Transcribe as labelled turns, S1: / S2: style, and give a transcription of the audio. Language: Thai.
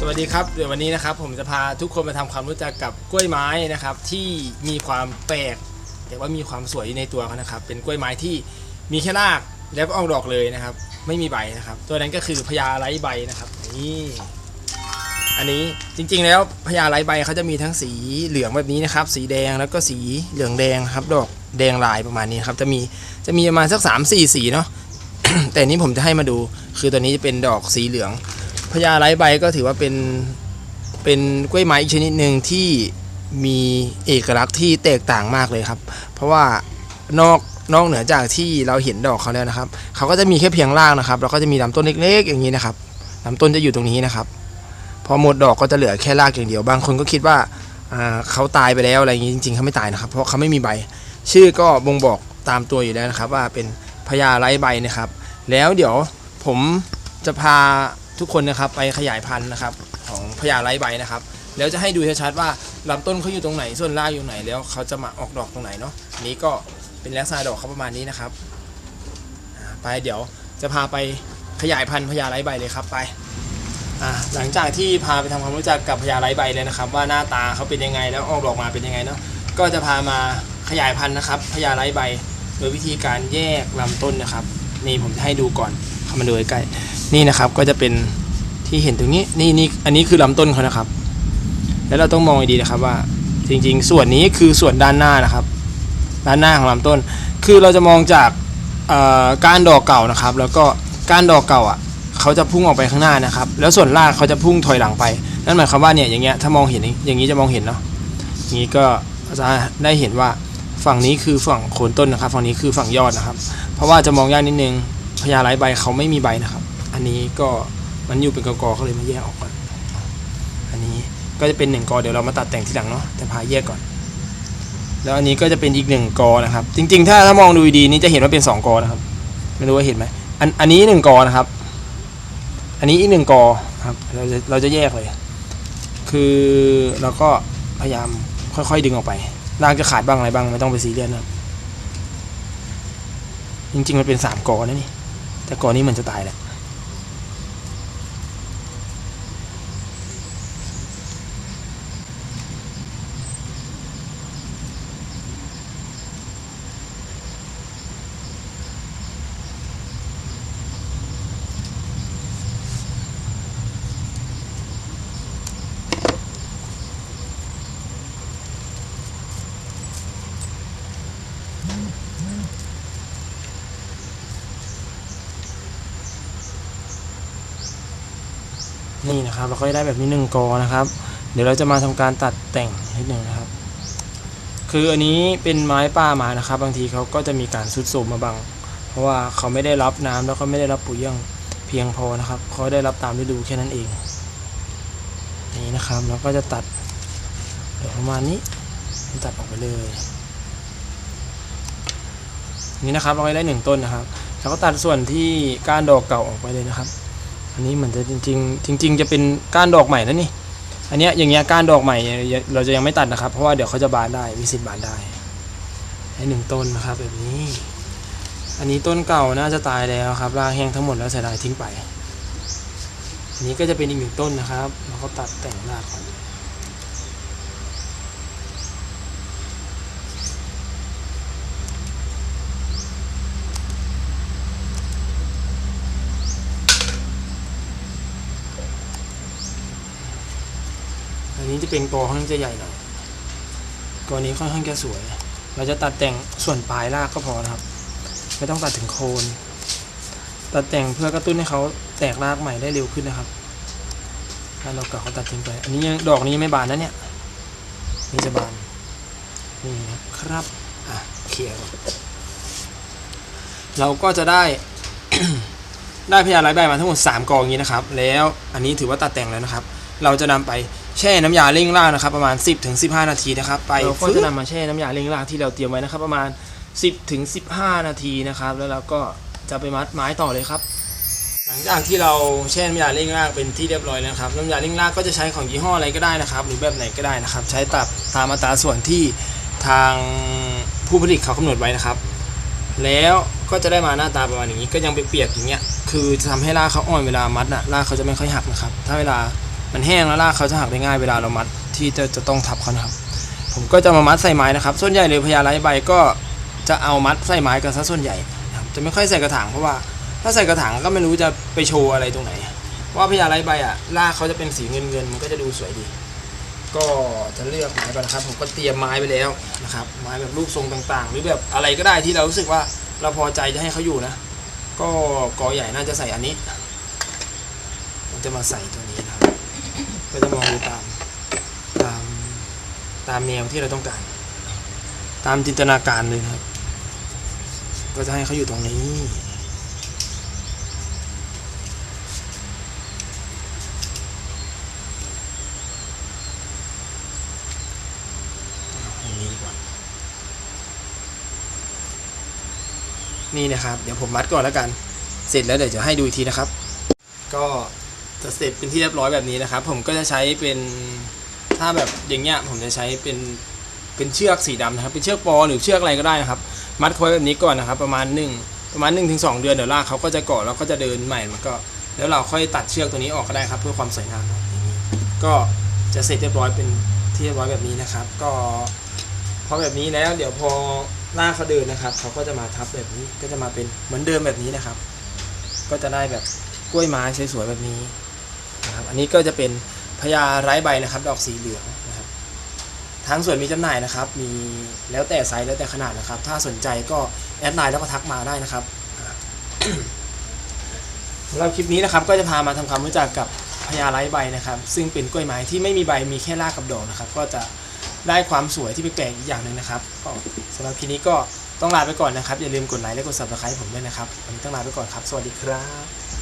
S1: สวัสดีครับเดี๋ยววันนี้นะครับผมจะพาทุกคนมาทำความรู้จักกับกล้วยไม้นะครับ ที่มีความแปลก แต่ว่ามีความสวยในตัวเขานะครับ เป็นกล้วยไม้ที่มีแค่รากแล้วก็ออกดอกเลยนะครับ ไม่มีใบนะครับ ตัวนั้นก็คือพญาไร้ใบนะครับนี่อันนี้จริงๆแล้วพญาไร้ใบเขาจะมีทั้งสีเหลืองแบบนี้นะครับ สีแดงแล้วก็สีเหลืองแดงครับ ดอกแดงลายประมาณนี้ครับจะมีจะมีประมาณสัก3 4สีเนาะแต่นนี้ผมจะให้มาดูคือตัวนี้จะเป็นดอกสีเหลือง พญาไร้ใบก็ถือว่าเป็นเป็นกล้วยไม้อีกชนิดหนึ่งที่มีเอกลักษณ์ที่แตกต่างมากเลยครับ เพราะว่านอกนอกเหนือจากที่เราเห็นดอกเขาแล้วนะครับ เขาก็จะมีแค่เพียงรากนะครับ แล้วก็จะมีลำต้นเล็กๆ อย่างนี้นะครับลำต้นจะอยู่ตรงนี้นะครับ พอหมดดอกก็จะเหลือแค่รากอย่างเดียว บางคนก็คิดว่าอ่าเขาตายไปแล้วอะไรอย่างนี้จริงๆเขาไม่ตายนะครับ เพราะเขาไม่มีใบ ชื่อก็บ่งบอกตามตัวอยู่แล้วนะครับ ว่าเป็นพญาไร้ใบนะครับ แล้วเดี๋ยวผมจะพา ทุกคนนะครับไปขยายพันธุ์นะครับของพญาไร้ใบนะครับ แล้วจะให้ดูชัดๆว่าลำต้นเขาอยู่ตรงไหนส่วนรากอยู่ไหนแล้วเขาจะมาออกดอกตรงไหนเนาะอันนี้ก็เป็นลักษณะดอกเขาประมาณนี้นะครับ ไปเดี๋ยวจะพาไปขยายพันธุ์พญาไร้ใบเลยครับไปหลังจากที่พาไปทำความรู้จักกับพญาไร้ใบเลยนะครับ ว่าหน้าตาเขาเป็นยังไงแล้วออกดอกมาเป็นยังไงเนาะก็จะพามาขยายพันธุ์นะครับพญาไร้ใบ โดยวิธีการแยกลำต้นนะครับ นี่ผมจะให้ดูก่อน เข้ามาดูใกล้ๆนี่นะครับก็จะเป็นที่เห็นตรงนี้นี่นี่อันนี้คือลำต้นเขานะครับ แล้วเราต้องมองให้ดีนะครับว่า จริงๆ ส่วนนี้คือส่วนด้านหน้านะครับ ด้านหน้าของลำต้น คือเราจะมองจากก้านดอกเก่านะครับ แล้วก็ก้านดอกเก่าอะเขาจะพุ่งออกไปข้างหน้านะครับ แล้วส่วนรากเขาจะพุ่งถอยหลังไป นั่นหมายความว่าเนี่ยอย่างเงี้ยถ้ามองเห็นอย่างนี้จะมองเห็นเนาะอย่างนี้ก็จะได้เห็นว่าฝั่งนี้คือฝั่งโคนต้นนะครับ ฝั่งนี้คือฝั่งยอดนะครับ เพราะว่าจะมองยากนิดนึง พญาไร้ใบเขาไม่มีใบนะครับ อันนี้ก็มันอยู่เป็นกอๆเขาเลยมาแยกออกก่อนอันนี้ก็จะเป็นหนึ่งกอเดี๋ยวเรามาตัดแต่งทีหลังเนาะแต่พาแยกก่อน แล้วอันนี้ก็จะเป็นอีกหนึ่งกอนะครับ จริง ๆ ถ้าถ้ามองดูดีๆนี่จะเห็นว่าเป็นสองกอนะครับไม่รู้ว่าเห็นไหมอันอันนี้หนึ่งกอนะครับ อันนี้อีกหนึ่งกอครับเราจะเราจะแยกเลย คือเราก็พยายามค่อยๆดึงออกไปรากจะขาดบ้างอะไรบ้างไม่ต้องไปซีเรียสนะจริงๆมันเป็นสามกอนะนี่ แต่ก่อนนี้มันจะตายแหละ นี่นะครับเราก็ได้แบบนี้หนึ่งกอนะครับ เดี๋ยวเราจะมาทำการตัดแต่งนิดหนึ่งนะครับ คืออันนี้เป็นไม้ป่ามานะครับ บางทีเขาก็จะมีการซุดโทรมมาบางเพราะว่าเขาไม่ได้รับน้ำแล้วก็ไม่ได้รับปุ๋ยอยังเพียงพอนะครับเขาได้รับตามฤดูแค่นั้นเองนี่นะครับเราก็จะตัดเดี๋ยวประมาณนี้ตัดออกไปเลย นี่นะครับเราได้หนึ่งต้นนะครับ แล้วก็ตัดส่วนที่ก้านดอกเก่าออกไปเลยนะครับ อันนี้เหมือนจะจริง ๆ จริง ๆ จะเป็นก้านดอกใหม่นะนี่อันเนี้ยอย่างเงี้ยก้านดอกใหม่เนี่ยเราจะยังไม่ตัดนะครับ เพราะว่าเดี๋ยวเขาจะบานได้มีสิทธิ์บานได้ให้หนึ่งต้นนะครับแบบนี้ อันนี้ต้นเก่าน่าจะตายแล้วครับรากแห้งทั้งหมดแล้วเสียดายทิ้งไปอันนี้ก็จะเป็นอีกหนึ่งต้นนะครับเราก็ตัดแต่งรากก่อน นนี้จะเป็นกอค่อนข้างจะใหญ่หน่อยกอนี้ค่อนข้างจะสวย เราจะตัดแต่งส่วนปลายรากก็พอนะครับ ไม่ต้องตัดถึงโคน ตัดแต่งเพื่อกระตุ้นให้เขาแตกรากใหม่ได้เร็วขึ้นนะครับถ้าเราเก่าเขาตัดทิ้งไป อันนี้ยังดอกนี้ยังไม่บานนะเนี่ยนี่จะบานนี่นะครับอะเคลียร์ก่อนเราก็จะได้ได้พยาไร้ใบมาทั้งหมด 3กององนี้นะครับ แล้วอันนี้ถือว่าตัดแต่งแล้วนะครับ เราจะนำไป แช่น้ำยาเร่งรากนะครับประมาณ 10ถึง15 นาทีนะครับไปเราก็จะนำมาแช่น้ำยาเร่งรากที่เราเตรียมไว้นะครับ ประมาณ 10ถึง15 นาทีนะครับ แล้วเราก็จะไปมัดไม้ต่อเลยครับ หลังจากที่เราแช่น้ำยาเร่งรากเป็นที่เรียบร้อยแล้วนะครับน้ำยาเร่งรากก็จะใช้ของยี่ห้ออะไรก็ได้นะครับ หรือแบบไหนก็ได้นะครับ ใช้ตับตามอัตราส่วนที่ทางผู้ผลิตเขากำหนดไว้นะครับ แล้วก็จะได้มาหน้าตาประมาณอย่างนี้ก็ยังเปียกๆอย่างเงี้ยคือจะทำให้รากเขาอ่อนเวลามัดน่ะรากเขาจะไม่ค่อยหักนะครับ ถ้าเวลา มันแห้งแล้วรากเขาจะหักได้ง่ายเวลาเรามัดที่จะจะต้องทับเขานะครับ ผมก็จะมามัดใส่ไม้นะครับ ส่วนใหญ่เลยพญาไร้ใบก็จะเอามัดใส่ไม้กันซะส่วนใหญ่จะไม่ค่อยใส่กระถางเพราะว่าถ้าใส่กระถางก็ไม่รู้จะไปโชว์อะไรตรงไหนเพราะว่าพญาไร้ใบอะรากเขาจะเป็นสีเงินเงินมันก็จะดูสวยดี ก็จะเลือกไม้ไปนะครับ ผมก็เตรียมไม้ไปแล้วนะครับ ไม้แบบรูปทรงต่างๆ หรือแบบอะไรก็ได้ที่เรารู้สึกว่าเราพอใจจะให้เขาอยู่นะ ก็กอใหญ่น่าจะใส่อันนี้ผมจะมาใส่ตัวนี้น ก็จะมองดูตามตามตามแนวที่เราต้องการ ตามจินตนาการเลยนะครับ ก็จะให้เขาอยู่ตรงนี้อย่างนี้ดีกว่านี่นะครับ เดี๋ยวผมมัดก่อนแล้วกัน เสร็จแล้วเดี๋ยวจะให้ดูอีกทีนะครับ ก็ จะเสร็จเป็นที่เรียบร้อยแบบนี้นะครับ ผมก็จะใช้เป็นถ้าแบบอย่างเงี้ยผมจะใช้เป็นเป็นเชือกสีดำนะครับ เป็นเชือกปอหรือเชือกอะไรก็ได้นะครับ มัดเขาไว้แบบนี้ก่อนนะครับ ประมาณหนึ่งประมาณ1นถึงสเดือนเดี๋ยวลากเขาก็จะเกาะแล้วก็จะเดินใหม่มันก็ แล้วเราค่อยตัดเชือกตัวนี้ออกก็ได้ครับ เพื่อความสวยงามนี้ก็จะเสร็จเรียบร้อยเป็นที่เรียบร้อยแบบนี้นะครับ ก็พอแบบนี้แล้ว เดี๋ยวพอลากเขาเดินนะครับเขาก็จะมาทับแบบนี้ก็จะมาเป็นเหมือนเดิมแบบนี้นะครับ ก็จะได้แบบกล้วยไม้สวยๆแบบนี้ นะครับ อันนี้ก็จะเป็นพญาไร้ใบนะครับ ดอกสีเหลืองนะครับ ทางสวนมีจำหน่ายนะครับ มีแล้วแต่ไซส์แล้วแต่ขนาดนะครับ ถ้าสนใจก็แอดไลน์แล้วก็ทักมาได้นะครับสำหรับคลิปนี้นะครับ ก็จะพามาทำความรู้จักกับพญาไร้ใบนะครับ ซึ่งเป็นกล้วยไม้ที่ไม่มีใบมีแค่รากกับดอกนะครับ ก็จะได้ความสวยที่แปลกอีกอย่างหนึ่งนะครับก็สำหรับคลิปนี้ก็ต้องลาไปก่อนนะครับ อย่าลืมกดไลค์และกด subscribe ผมด้วยนะครับวันนี้ต้องลาไปก่อนครับ สวัสดีครับ